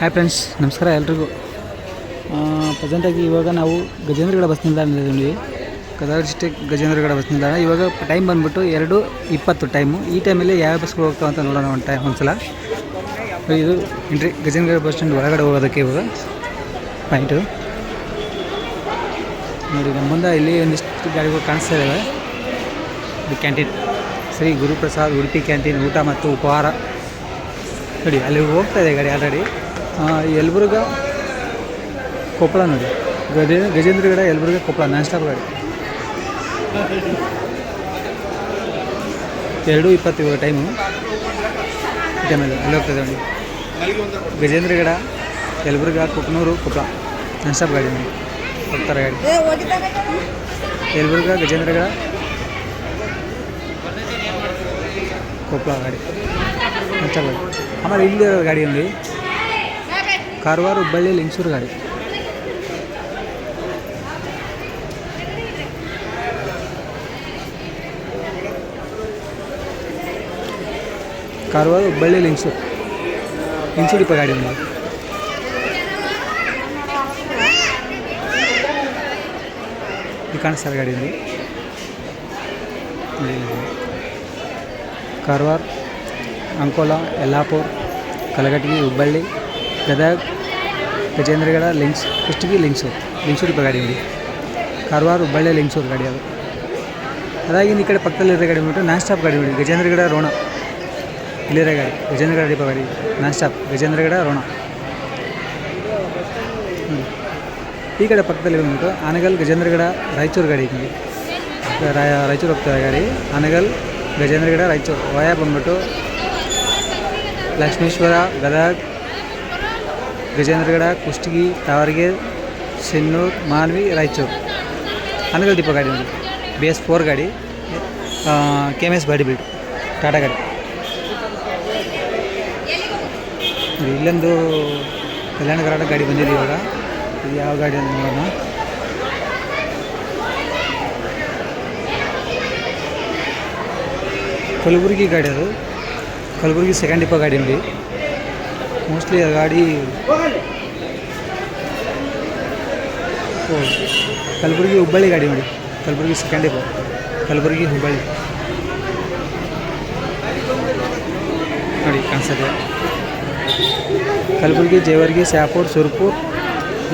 Hi friends ನಮಸ್ಕಾರ ಎಲ್ರಿಗೂ. ಪ್ರೆಸೆಂಟಾಗಿ ಇವಾಗ ನಾವು ಗಜೇಂದ್ರಗಡ ಬಸ್ ನಿಲ್ದಾಣದಲ್ಲಿ ಗದಗ ಡಿಸ್ಟಿಕ್ ಗಜೇಂದ್ರಗಡ ಬಸ್ ನಿಲ್ದಾಣ. ಇವಾಗ ಟೈಮ್ ಬಂದುಬಿಟ್ಟು ಎರಡು ಇಪ್ಪತ್ತು ಟೈಮು ಈ ಟೈಮಲ್ಲಿ ಯಾವ ಬಸ್ಗಳು ಹೋಗ್ತಾವೆ ಅಂತ ನೋಡೋಣ ಒಂದು ಟೈಮ್ ಒಂದ್ಸಲ. ಇದು ಎಂಟ್ರಿ ಗಜೇಂದ್ರಗಡ ಬಸ್ ಸ್ಟ್ಯಾಂಡ್ ಒಳಗಡೆ ಹೋಗೋದಕ್ಕೆ ಇವಾಗ ಪಾಯಿಂಟು ನೋಡಿ, ನಮ್ಮ ಮುಂದೆ ಇಲ್ಲಿ ಒಂದಿಷ್ಟು ಗಾಡಿಗಳು ಕಾಣಿಸ್ತಾ ಇದ್ದಾವೆ ಇದು ಕ್ಯಾಂಟೀನ್ ಶ್ರೀ ಗುರುಪ್ರಸಾದ್ ಉಡುಪಿ ಕ್ಯಾಂಟೀನ್ ಊಟ ಮತ್ತು ಉಪಹಾರ. ನೋಡಿ, ಅಲ್ಲಿ ಹೋಗ್ತಾ ಇದೆ ಗಾಡಿ ಆಲ್ರೆಡಿ ಯಲಬುರ್ಗ ಕೊಪ್ಪಳ ನೋಡಿ ಗಜ ಗಜೇಂದ್ರಗಡ ಯಲಬುರ್ಗ ಕೊಪ್ಪಳ ನಾನ್ ಸ್ಟಾಪ್ ಗಾಡಿ ಎರಡು ಇಪ್ಪತ್ತು ಇವಾಗ ಟೈಮು ಟೈಮಲ್ಲಿ ಅಲ್ಲಿ ಹೋಗ್ತದೆ ನೋಡಿ ಗಜೇಂದ್ರಗಡ ಯಲಬುರ್ಗ ಕುಕ್ನೂರು ಕೊಪ್ಪಳ ನಾನ್ ಸ್ಟಾಪ್ ಗಾಡಿ ನೋಡಿ ಹೋಗ್ತಾರೆ ಗಾಡಿ ಯಲಬುರ್ಗ ಗಜೇಂದ್ರಗಡ ಕೊಪ್ಪಳ ಗಾಡಿ ನಾನ್ ಸ್ಟಾಪ್ ಗಾಡಿ ಆಮೇಲೆ ಇಲ್ಲಿ ಗಾಡಿ ನೋಡಿ ಕಾರವಾರ ಹುಬ್ಬಳ್ಳಿ ಲಿಂಗಸೂರು ಗಾಡಿ ಕಾರವಾರ ಹುಬ್ಬಳ್ಳಿ ಲಿಂಗಸೂರು ಲಿಂಗಸೂರು ಇಪ್ಪ ಗಾಡಿ ನೋಡಿ ಇದು ಕಾಣಿಸ್ತಾರೆ ಗಾಡಿ ಇಲ್ಲಿ ಇಲ್ಲಿ ಇಲ್ಲಿ. ಕಾರವಾರ ಅಂಕೋಲ ಯಲ್ಲಾಪುರ ಕಲಘಟಗಿ ಹುಬ್ಬಳ್ಳಿ ಗದಗ ಗಜೇಂದ್ರಗಡ ಲಿಂಕ್ಸ್ ಕುಷ್ಟಗಿ ಲಿಂಕ್ಸೂರು ಇಪ್ಪ ಗಾಡಿ ನೋಡಿ. ಕಾರವಾರ, ಹುಬ್ಬಳ್ಳಿ ಲಿಂಕ್ಸೂರು ಗಾಡಿ ಅದು. ಅದಾಗಿ ಈ ಕಡೆ ಪಕ್ಕದಲ್ಲಿರೋ ಗಾಡಿ ಬಿಟ್ಟು ನಾನ್ ಸ್ಟಾಪ್ ಗಾಡಿ ಗಜೇಂದ್ರಗಡ, ರೋಣ. ಇಲ್ಲಿರೋ ಗಾಡಿ, ಗಜೇಂದ್ರಗಡ ಡಿಪ ಗಾಡಿ ನಾನ್ ಸ್ಟಾಪ್, ಗಜೇಂದ್ರಗಡ, ರೋಣ. ಈ ಕಡೆ ಪಕ್ಕದಲ್ಲಿ ಬಂದ್ಬಿಟ್ಟು ಆನಗಲ್, ಗಜೇಂದ್ರಗಡ, ರಾಯಚೂರು ಗಾಡಿ ನೋಡಿ ರಾ- ರಾಯಚೂರು ಹೋಗ್ತಾ ಗಾಡಿ. ಆನಗಲ್, ಗಜೇಂದ್ರಗಡ, ರಾಯಚೂರು. ವಯ ಬಂದ್ಬಿಟ್ಟು ಲಕ್ಷ್ಮೇಶ್ವರ, ಗದಗ ಗಜೇಂದ್ರಗಡ, ಕುಷ್ಟಗಿ ತಾವರಗೆರೆ ಸಿನ್ನೂರು, ಮಾನ್ವಿ, ರಾಯಚೂರು. ಅನಗಲ್ ದೀಪ ಗಾಡಿ ನೋಡಿ. ಬಿ ಎಸ್ ಫೋರ್ ಗಾಡಿ. K M S body build. Tata ಗಾಡಿ. ಇಲ್ಲೊಂದು ಕಲ್ಯಾಣ ಕರ್ನಾಟಕ ಗಾಡಿ ಬಂದಿದೆ ಇವಾಗ. ಇದು ಯಾವ ಗಾಡಿ ಅಂತ ನೋಡೋಣ. ಕಲಬುರಗಿ ಗಾಡಿ ಅದು. ಕಲಬುರಗಿ ಸೆಕೆಂಡ್ ಡಿಪೋ ಗಾಡಿ ನೋಡಿ. ಆ ಗಾಡಿ ಕಲಬುರಗಿ ಹುಬ್ಬಳ್ಳಿ ಗಾಡಿ ನೋಡಿ ಕಲಬುರಗಿ ಸೆಕೆಂಡ್ ಡಿಪೋ ಕಲಬುರಗಿ ಹುಬ್ಬಳ್ಳಿ ನೋಡಿ ಕಾಣಿಸ್ತದೆ ಕಲಬುರಗಿ ಜೇವರ್ಗಿ ಸ್ಯಾಪೂರ್ ಸುರ್ಪುರ್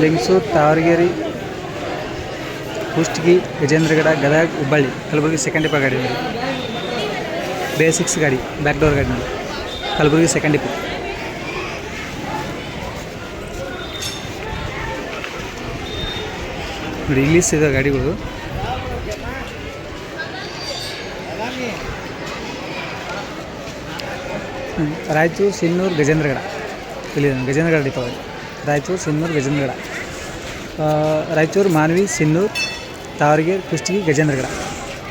ಲಿಂಗ್ಸೂರ್ ತಾವರಗೇರಿ ಕುಷ್ಟಗಿ ಗಜೇಂದ್ರಗಡ ಗದಗ ಹುಬ್ಬಳ್ಳಿ ಕಲಬುರಗಿ ಸೆಕೆಂಡ್ ಇಪ್ಪ ಗಾಡಿ ನೋಡಿ ಬೇಸಿಕ್ಸ್ ಗಾಡಿ ಬ್ಯಾಕ್ ಡೋರ್ ಗಾಡಿ ನೋಡಿ ಕಲಬುರಗಿ ಸೆಕೆಂಡ್ ಡಿಪೋ ನೋಡಿ ಇದೆ ಗಾಡಿಗಳು. ರಾಯಚೂರು, ಸಿನ್ನೂರು, ಗಜೇಂದ್ರಗಡ. ಇಲ್ಲಿ ಗಜೇಂದ್ರಗಡ ಡಿಪೋ ರಾಯಚೂರು, ಸಿನ್ನೂರು, ಗಜೇಂದ್ರಗಡ. ರಾಯಚೂರು, ಮಾನ್ವಿ, ಸಿನ್ನೂರು ತಾವರ್ಗೇರ್ ಕುಷ್ಟಗಿ, ಗಜೇಂದ್ರಗಡ.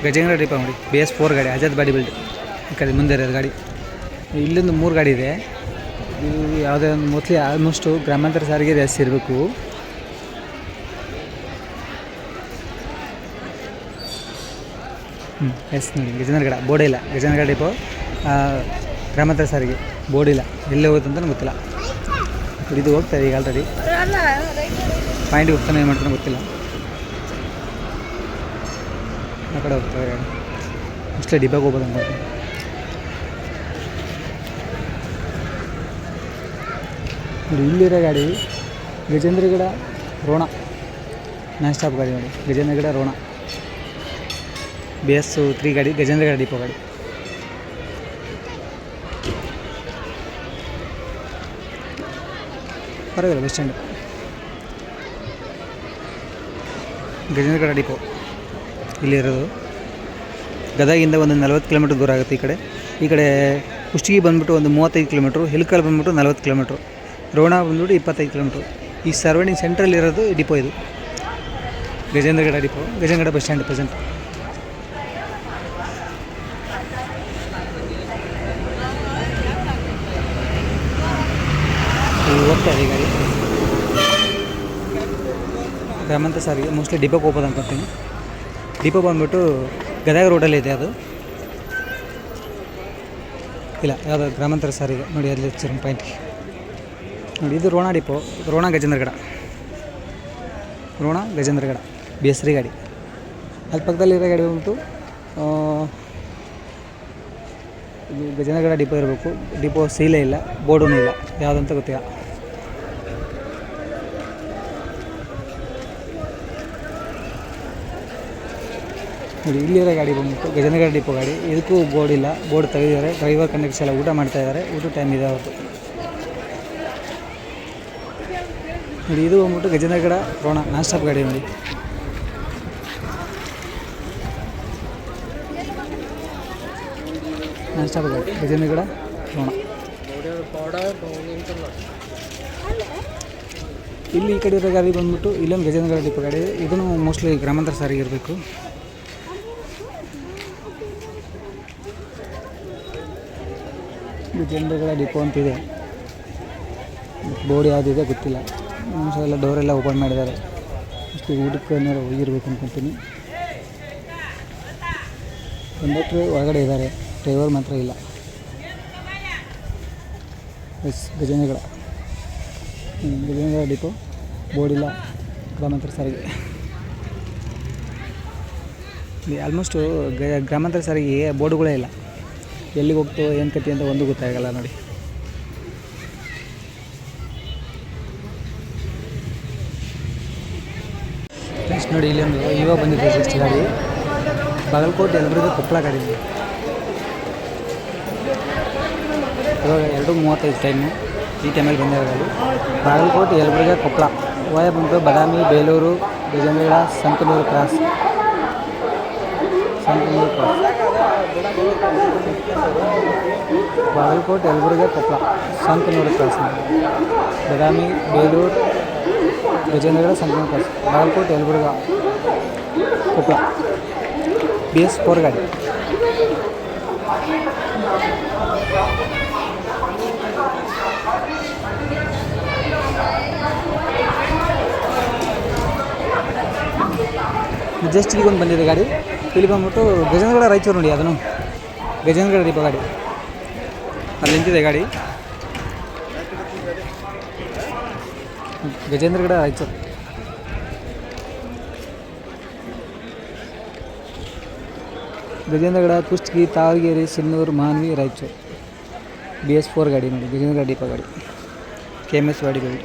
ಗಜೇಂದ್ರ ಡಿಪೋ ನೋಡಿ. ಬಿ ಎಸ್ ಫೋರ್ ಗಾಡಿ ಆಜಾದ್ ಬಾಡಿ ಬಿಲ್ಡ್ ಈ ಕಡೆ ಮುಂದೆ ಇರೋದು ಗಾಡಿ. ಇಲ್ಲೊಂದು ಮೂರು ಗಾಡಿ ಇದೆ. ಇದು ಯಾವುದೇ ಒಂದು ಮೋಸ್ಟ್ಲಿ ಆಲ್ಮೋಸ್ಟು ಗ್ರಾಮಾಂತರ ಸಾರಿಗೆ ಜಾಸ್ತಿ ಇರಬೇಕು. ಹ್ಞೂ ಎಸ್ ನೋಡಿ, ಗಜೇಂದ್ರಗಡ ಬೋರ್ಡ್ ಇಲ್ಲ ಗಜೇಂದ್ರಗಡ ಡಿಪೋ. ಗ್ರಾಮಾಂತರ ಸಾರಿಗೆ ಬೋರ್ಡ್ ಇಲ್ಲ ಎಲ್ಲೇ ಹೋಗುತ್ತೆ ಅಂತ ಗೊತ್ತಿಲ್ಲ. ಇದು ಹೋಗ್ತಾ ಇದೆ ಈಗ ಆಲ್ರೆಡಿ ಪಾಯಿಂಟಿಗೆ ಹೋಗ್ತಾನೆ ಏನು ಮಾಡ್ತಾನೆ ಗೊತ್ತಿಲ್ಲ. ಆ ಕಡೆ ಹೋಗ್ತಾರೆ. ಅಷ್ಟೇ ಡಿಬ್ಬಾಗ ಹೋಗ್ಬೋದು ಅಂತ ನೋಡಿ, ಇಲ್ಲಿರೋ ಗಾಡಿ ಗಜೇಂದ್ರಗಡ ರೋಣ. ನಾನ್ ಸ್ಟಾಪ್ ಗಾಡಿ ನೋಡಿ, Gajendragad Ron. B S three ಗಾಡಿ गाड़ी ಡಿಪೋ ಗಾಡಿ. ಪರವಾಗಿಲ್ಲ ಬಸ್ ಸ್ಟ್ಯಾಂಡ್ ಗಜೇಂದ್ರಗಡ ಡಿಪೋ ಇಲ್ಲಿರೋದು ಗದಗಿಂದ ಒಂದು ನಲ್ವತ್ತು ಕಿಲೋಮೀಟ್ರ್ ದೂರ ಆಗುತ್ತೆ ಈ ಕಡೆ. ಈ ಕಡೆ ಕುಷ್ಟಗಿ ಬಂದ್ಬಿಟ್ಟು ಒಂದು ಮೂವತ್ತೈದು ಕಿಲೋಮೀಟ್ರು, ಹಿಲ್ಕಲ್ ಬಂದ್ಬಿಟ್ಟು ನಲ್ವತ್ತು ಕಿಲೋಮೀಟ್ರು, ರೋಣ ಬಂದ್ಬಿಟ್ಟು ಇಪ್ಪತ್ತೈದು ಕಿಲೋಮೀಟ್ರು. ಈ ಸರ್ವಣಿಂಗ್ ಸೆಂಟ್ರಲ್ಲಿ ಇರೋದು ಈ ಡಿಪೋ ಇದು Gajendragad depot Gajendragad bus stand present ಹೋಗ್ತಾ ಇದೆ ಗಾಡಿ. ಗ್ರಾಮಾಂತರ ಸಾರಿಗೆ ಮೋಸ್ಟ್ಲಿ ಡಿಪೋಗೆ ಹೋಗ್ಬೋದು ಅನ್ಕೊತೀನಿ. ಡಿಪೋ ಬಂದ್ಬಿಟ್ಟು ಗದಗ ರೋಡಲ್ಲಿ ಇದೆ ಅದು. ಇಲ್ಲ, ಯಾವುದೋ ಗ್ರಾಮಾಂತರ ಸಾರಿಗೆ ನೋಡಿ ಅಲ್ಲಿ ಹಚ್ಚಿರೋ ಪಾಯಿಂಟ್ ನೋಡಿ, ಇದು ರೋಣ ಡಿಪೋ ರೋಣ ಗಜೇಂದ್ರಗಡ. ರೋಣ ಗಜೇಂದ್ರಗಡ, ಬೇಸರಿ ಗಾಡಿ. ಅಲ್ಲಿ ಪಕ್ಕದಲ್ಲಿರೋ ಗಾಡಿ ಬಂದ್ಬಿಟ್ಟು ಇದು ಗಜೇಂದ್ರಗಡ ಡಿಪೋ ಇರಬೇಕು. ಡಿಪೋ ಸೀಲೇ ಇಲ್ಲ ಬೋರ್ಡೂ ಇಲ್ಲ. ಯಾವುದಂತ ಗೊತ್ತಿಲ್ಲ. ನೋಡಿ, ಇಲ್ಲಿರೋ ಗಾಡಿ ಬಂದ್ಬಿಟ್ಟು ಗಜನಗರ ಡಿಪೋ ಗಾಡಿ. ಇದಕ್ಕೂ ಬೋರ್ಡ್ ಇಲ್ಲ, ಬೋರ್ಡ್ ತೆಗೆದಿದ್ದಾರೆ. ಡ್ರೈವರ್ ಕಂಡಕ್ಟರ್ಸ್ ಎಲ್ಲ ಊಟ ಮಾಡ್ತಾ ಇದ್ದಾರೆ. ಊಟ ಟೈಮ್ ಇದೆ ಅವರು ನೋಡಿ, ಇದು ಬಂದ್ಬಿಟ್ಟು ಗಜನಗರ ರೋಣ ನಾನ್ ಸ್ಟಾಪ್ ಗಾಡಿ ನೋಡಿ. ನಾನ್ ಸ್ಟಾಪ್ ಗಾಡಿ, ಗಜನಗರ ರೋಣ. ಇಲ್ಲಿ ಈ ಕಡೆ ಇರೋ ಗಾಡಿ ಬಂದ್ಬಿಟ್ಟು ಇಲ್ಲೊಂದು ಗಜೇಂದ್ರ ಡಿಪೋ ಗಾಡಿ. ಇದೆ. ಇದನ್ನು ಮೋಸ್ಟ್ಲಿ ಗ್ರಾಮಾಂತರ ಸಾರಿಗೆ ಇರಬೇಕು. ಗಜೇಂದ್ರಗಳ ಡಿಪೋ ಅಂತಿದೆ ಬೋರ್ಡ್ ಯಾವುದಿದೆ ಗೊತ್ತಿಲ್ಲ. ಎಲ್ಲ ಡೋರೆಲ್ಲ ಓಪನ್ ಮಾಡಿದ್ದಾರೆ. ಅಷ್ಟು ಊಟಕ್ಕೆ ಹೋಗಿರ್ಬೇಕು ಅನ್ಕೊತೀನಿ. ಕಂಡಕ್ಟ್ರ್ ಒಳಗಡೆ ಇದ್ದಾರೆ. ಡ್ರೈವರ್ ಮಾತ್ರ ಇಲ್ಲ. ಎಸ್ ಗಜೇಂದ್ರಗಡ ಗಜೇಂದ್ರಗಡ ಡಿಪೋ ಬೋರ್ಡ್ ಇಲ್ಲ ಗ್ರಾಮಾಂತರ ಸಾರಿಗೆ ಇಲ್ಲಿ ಆಲ್ಮೋಸ್ಟು ಗ ಗ್ರಾಮಾಂತರ ಸಾರಿಗೆ ಬೋರ್ಡುಗಳೇ ಇಲ್ಲ. ಎಲ್ಲಿಗೆ ಹೋಗ್ತೋ, ಏನು ಕತಿ ಅಂತ ಒಂದು ಗೊತ್ತಾಗಲ್ಲ ನೋಡಿ. ನೋಡಿ, ಇಲ್ಲಿ ಒಂದು ಇವಾಗ ಬಂದಿದೆ ಗಾಡಿ ಬಾಗಲಕೋಟೆ ಎಲ್ಲರಿಗೂ ಕೊಪ್ಪಳ ಗಾಡಿ ಇದೆ. ಇವಾಗ ಎರಡು ಮೂವತ್ತೈದು ಟೈಮು ಈ ಟೈಮಲ್ಲಿ ಬಂದಿರೋ ಗಾಡಿ ಬಾಗಲಕೋಟೆ ಯಲಬುರ್ಗಿ ಕೊಪ್ಪಳ ವಾಯ ಬಂದು Badami Belur Gajendragad Sankanur cross Sankanur cross Bagalkot Yelburga Koppal Sankanur cross Badami Belur Gajendragad Sankanur cross Bagalkot Yelburga Koppal B S four ಗಾಡಿ ಜಸ್ಟ್ ಈಗ ಒಂದು ಬಂದಿದೆ ಗಾಡಿ ಇಲ್ಲಿ ಬಂದ್ಬಿಟ್ಟು ಗಜೇಂದ್ರಗಡ ರಾಯಚೂರು ನೋಡಿ ಅದನ್ನು ಗಜೇಂದ್ರಗಡ ದೀಪ ಗಾಡಿ ಅಲ್ಲಿ ನಿಂತಿದೆ ಗಾಡಿ Gajendragad Raichur Gajendragad Kushtagi Tavaragera Sindhanur Manvi Raichur B S four ಗಾಡಿ ನೋಡಿ ಗಜೇಂದ್ರಗಡ ದೀಪ ಗಾಡಿ ಕೆ ಎಂ ಎಸ್ ಗಾಡಿ ಗಾಡಿ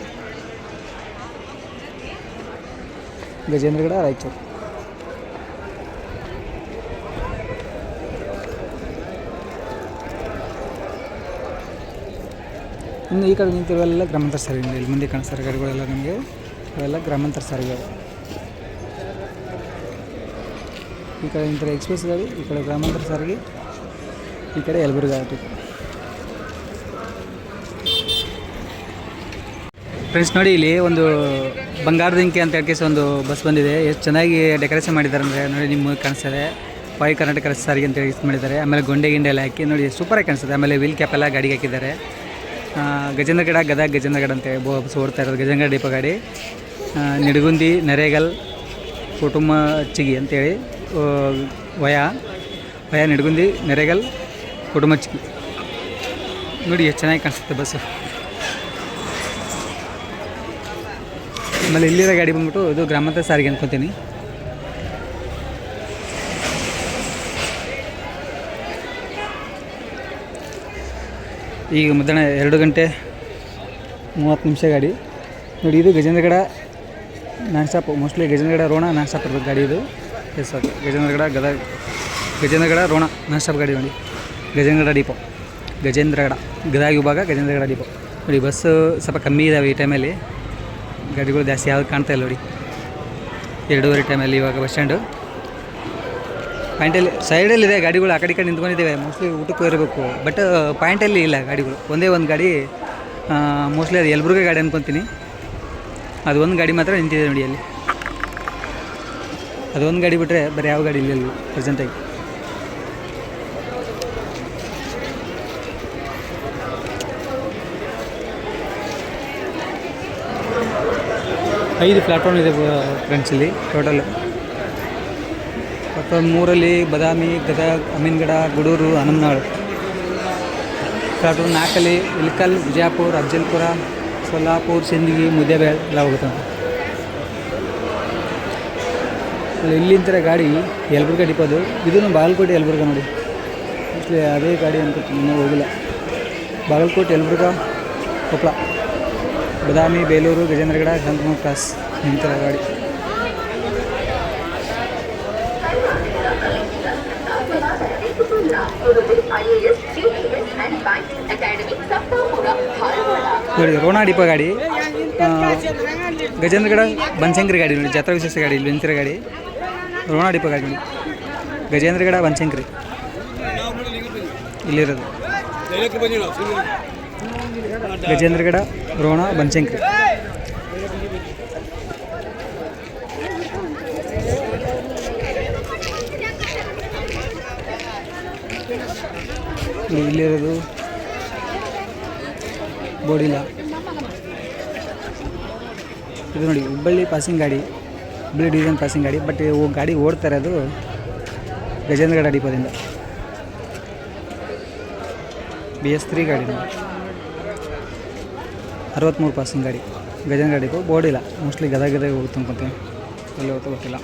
ಗಜೇಂದ್ರಗಡ ರಾಯಚೂರು ಇನ್ನು ಈ ಕಡೆ ನಿಂತಿರುವೆಲ್ಲ ಗ್ರಾಮಾಂತರ ಸಾರಿಗೆ ಇಲ್ಲಿ ಮುಂದೆ ಕಾಣಿಸ್ತಾರೆ ಗಾಡಿಗಳೆಲ್ಲ ನಮಗೆ ಅವೆಲ್ಲ ಗ್ರಾಮಾಂತರ ಸಾರಿಗೆ ಈ ಕಡೆ ನಿಂತಿರೋ ಎಕ್ಸ್ಪ್ರೆಸ್ ಗಾಡಿ, ಈ ಕಡೆ ಗ್ರಾಮಾಂತರ ಸಾರಿಗೆ, ಈ ಕಡೆ ಯಲಬುರ್ಗಾ ಗಾಡಿ ಫ್ರೆಂಡ್ಸ್ ನೋಡಿ ಇಲ್ಲಿ ಒಂದು ಬಂಗಾರದಿಂಕೆ ಅಂತ ಹೇಳ್ಕೇಸಿ ಒಂದು ಬಸ್ ಬಂದಿದೆ. ಎಷ್ಟು ಚೆನ್ನಾಗಿ ಡೆಕೋರೇಷನ್ ಮಾಡಿದ್ದಾರೆ ಅಂದರೆ ನೋಡಿ ನಿಮ್ಗೆ ಕಾಣಿಸ್ತದೆ. ವಾಯು ಕರ್ನಾಟಕ ಸಾರಿಗೆ ಅಂತ ಹೇಳಿ ಮಾಡಿದ್ದಾರೆ. ಆಮೇಲೆ ಗೊಂಡೆ ಗಿಂಡೆ ಎಲ್ಲ ಹಾಕಿ ನೋಡಿ, ಸೂಪರಾಗಿ ಕಾಣಿಸ್ತದೆ. ಆಮೇಲೆ ವೀಲ್ ಕ್ಯಾಪ್ ಎಲ್ಲ ಗಾಡಿಗೆ ಹಾಕಿದ್ದಾರೆ. ಗಜೇಂದ್ರಗಡ, ಗದಗ ಗಜೇಂದ್ರಗಡ ಅಂತ ಸೋರ್ತಾ ಓಡ್ತಾ ಇರೋದು. ಗಜೇಂದ್ರ ಡಿಪ ಗಾಡಿ. ನಿಡಗುಂದಿ, ನರೇಗಲ್, ಕುಟುಂಬ ಚಿಗಿ ಅಂತೇಳಿ ವಯ. ವಯ ನಿಡಗುಂದಿ, ನರೇಗಲ್, ಕುಟುಂಬ ಚಿಗಿ. ನೋಡಿ, ಎಷ್ಟು ಚೆನ್ನಾಗಿ ಕಾಣಿಸುತ್ತೆ ಬಸ್ಸು. ಆಮೇಲೆ ಇಲ್ಲಿರೋ ಗಾಡಿ ಬಂದ್ಬಿಟ್ಟು ಇದು ಗ್ರಾಮಾಂತರ ಸಾರಿಗೆ ಅನ್ಕೊತೀನಿ. ಈಗ ಮಧ್ಯಾಹ್ನ ಎರಡು ಗಂಟೆ ಮೂವತ್ತು ನಿಮಿಷ ಗಾಡಿ. ನೋಡಿ, ಇದು Gajendragad non stop. Mostly Gajendragad Ron non stop ಇರ್ಬೇಕು ಗಾಡಿ ಇದು. Yes okay Gajendragad Gadag Gajendragad Ron non stop ಗಾಡಿ ನೋಡಿ. ಗಜೇಂದ್ರಗಡ ಡಿಪೋ ಗಜೇಂದ್ರಗಡ ಗದಗ ವಿಭಾಗ ಗಜೇಂದ್ರಗಡ ಡಿಪೋ ನೋಡಿ ಬಸ್ಸು ಸ್ವಲ್ಪ ಕಮ್ಮಿ ಇದ್ದಾವೆ ಈ ಟೈಮಲ್ಲಿ ಗಾಡಿಗಳು ಜಾಸ್ತಿ ಯಾವ್ದು ಕಾಣ್ತಾ ಇಲ್ಲ ನೋಡಿ. ಎರಡೂವರೆ ಟೈಮಲ್ಲಿ ಇವಾಗ ಬಸ್ ಸ್ಟ್ಯಾಂಡು ಪಾಯಿಂಟಲ್ಲಿ ಸೈಡಲ್ಲಿದೆ ಗಾಡಿಗಳು, ಆ ಕಡೆ ಕಡೆ ನಿಂತ್ಕೊಂಡಿದ್ದೇವೆ. ಮೋಸ್ಟ್ಲಿ ಊಟಕ್ಕೆ ಇರಬೇಕು. ಬಟ್ ಪಾಯಿಂಟಲ್ಲಿ ಇಲ್ಲ ಗಾಡಿಗಳು. ಒಂದೇ ಒಂದು ಗಾಡಿ ಮೋಸ್ಟ್ಲಿ ಅದು ಯಲಬುರ್ಗ ಗಾಡಿ ಅನ್ಕೊತೀನಿ. ಅದು ಒಂದು ಗಾಡಿ ಮಾತ್ರ ನಿಂತಿದೆ ನೋಡಿ ಅಲ್ಲಿ. ಅದೊಂದು ಗಾಡಿ ಬಿಟ್ಟರೆ ಬರೀ ಯಾವ ಗಾಡಿ ಇಲ್ಲ ಪ್ರೆಸೆಂಟಾಗಿ ಐದು ಪ್ಲಾಟ್ಫಾರ್ಮ್ ಇದೆ ಫ್ರೆಂಡ್ಸಲ್ಲಿ ಇಲ್ಲಿ ಟೋಟಲ್ ಪ್ಲಾಟ್ಫಾರ್ಮ್ ಮೂರಲ್ಲಿ ಬದಾಮಿ, ಗದಗ, ಅಮೀನ್ಗಡ, ಗುಡೂರು ಹನುಮನಾಳು ಪ್ಲಾಟ್ಫಾರ್ಮ್ ನಾಲ್ಕಲ್ಲಿ ಇಲ್ಕಲ್, ವಿಜಯಪುರ ಅಫ್ಜಲ್ಪುರ ಸೊಲ್ಲಾಪುರ್, ಸಿಂದಗಿ ಮುದ್ದೇಬೇಳೆ ಎಲ್ಲ ಹೋಗುತ್ತೆ ಇಲ್ಲಿಂತರ ಗಾಡಿ ಯಲಬುರ್ಗ ಡಿಪೋದು. ಇದೂ ಬಾಗಲಕೋಟೆ, ಯಲಬುರ್ಗ ನೋಡಿ. ಇಲ್ಲಿ ಅದೇ ಗಾಡಿ ಅನ್ಕೋತೀನಿ, ಇನ್ನೂ ಹೋಗಿಲ್ಲ. ಬಾಗಲಕೋಟೆ, ಯಲಬುರ್ಗ ಕೊಪ್ಪಳ ಬದಾಮಿ, ಬೇಲೂರು, ಗಜೇಂದ್ರಗಡ ಶಾಂತಮೂರ್ ಕ್ರಾಸ್. ನಿಂತರ ಗಾಡಿ. ನೋಡಿ ರೋಣ ಡಿಪ ಗಾಡಿ. ಗಜೇಂದ್ರಗಡ ಬನಶಂಕರಿ ಗಾಡಿ ನೋಡಿ, ಜಾತ್ರಾ ವಿಶೇಷ ಗಾಡಿ ನಿಂತಿರೋ ಗಾಡಿ. ರೋಣಾಡಿಪ ಡಿಪೋ ಗಾಡಿ ನೋಡಿ. ಗಜೇಂದ್ರಗಡ ಬನಶಂಕರಿ. ಇಲ್ಲಿರೋದು. ಗಜೇಂದ್ರಗಡ ರೋಣ ಬನಶಂಕರಿ. ಇಲ್ಲಿರೋದು ಬೋಡಿಲ್ಲ ಇದು ನೋಡಿ, ಹುಬ್ಬಳ್ಳಿ ಪಾಸಿಂಗ್ ಗಾಡಿ, ಹುಬ್ಬಳ್ಳಿ ಡಿವಿಷನ್ ಪಾಸಿಂಗ್ ಗಾಡಿ ಬಟ್ ಗಾಡಿ ಓಡ್ತಾ ಇರೋದು ಗಜೇಂದ್ರಗಡ ಡಿಪೋದಿಂದ ಬಿ ಎಸ್ ತ್ರೀ ಗಾಡಿ ಅರವತ್ತ್ಮೂರು ಪಾಸಿಂಗ್ ಗಾಡಿ ಗಜೇಂದ್ರ ಡಿಪೋ ಬೋರ್ಡಿಲ್ಲ ಮೋಸ್ಟ್ಲಿ ಗದಗ ಹೋಗುತ್ತೆ ಅನ್ಕೊತೀನಿ. ಎಲ್ಲಿ ಹೋಗ್ತಾ ಗೊತ್ತಿಲ್ಲ.